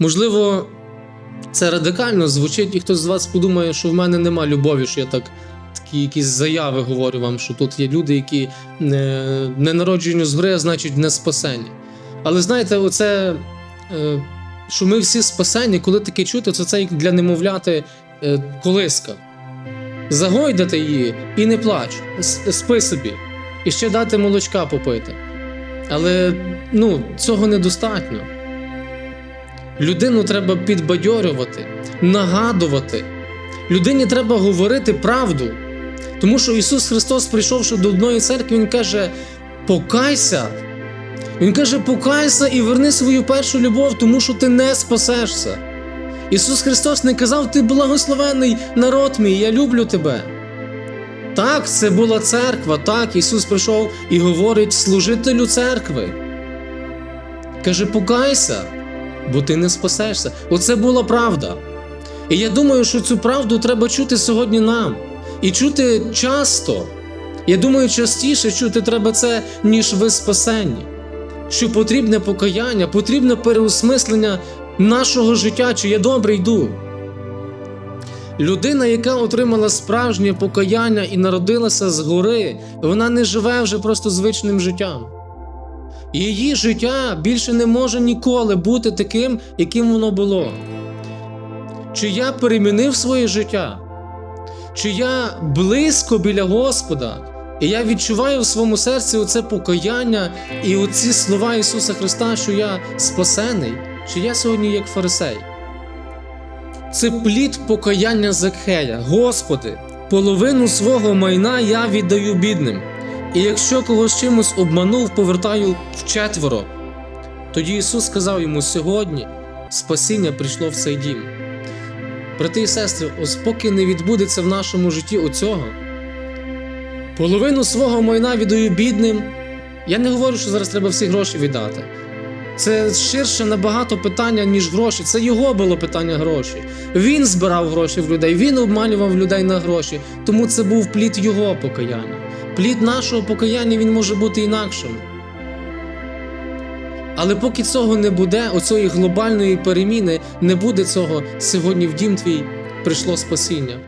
Можливо, це радикально звучить, і хтось з вас подумає, що в мене нема любові, що я так такі якісь заяви говорю вам, що тут є люди, які не, не народжені згори, а значить не спасені. Але знаєте, оце, е, що ми всі спасені, коли таке чути, то це як для немовляти е, колиска. Загойдати її і не плач, спи собі, і ще дати молочка попити. Але ну, цього недостатньо. Людину треба підбадьорювати, нагадувати. Людині треба говорити правду. Тому що Ісус Христос, прийшовши до одної церкви, Він каже: покайся. Він каже, покайся і верни свою першу любов, тому що ти не спасешся. Ісус Христос не казав, ти благословений народ мій, я люблю тебе. Так, це була церква, так, Ісус прийшов і говорить служителю церкви. Каже, покайся, бо ти не спасешся. Оце була правда. І я думаю, що цю правду треба чути сьогодні нам. І чути часто. Я думаю, частіше чути треба це, ніж ви спасенні. Що потрібне покаяння, потрібне переосмислення нашого життя, чи я добре йду. Людина, яка отримала справжнє покаяння і народилася згори, вона не живе вже просто звичним життям. Її життя більше не може ніколи бути таким, яким воно було. Чи я перемінив своє життя? Чи я близько біля Господа, і я відчуваю в своєму серці оце покаяння і оці слова Ісуса Христа, що я спасений, чи я сьогодні як фарисей? Це плід покаяння Закхея. Господи, половину свого майна я віддаю бідним. І якщо когось чимось обманув, повертаю вчетверо. Тоді Ісус сказав йому: сьогодні спасіння прийшло в цей дім. Брати і сестри, ось поки не відбудеться в нашому житті оцього, половину свого майна віддаю бідним. Я не говорю, що зараз треба всі гроші віддати. Це ширше набагато питання, ніж гроші. Це його було питання гроші. Він збирав гроші в людей, він обманював людей на гроші. Тому це був плід його покаяння. Плід нашого покаяння він може бути інакшим. Але поки цього не буде, оцієї глобальної переміни, не буде цього сьогодні в дім твій прийшло спасіння.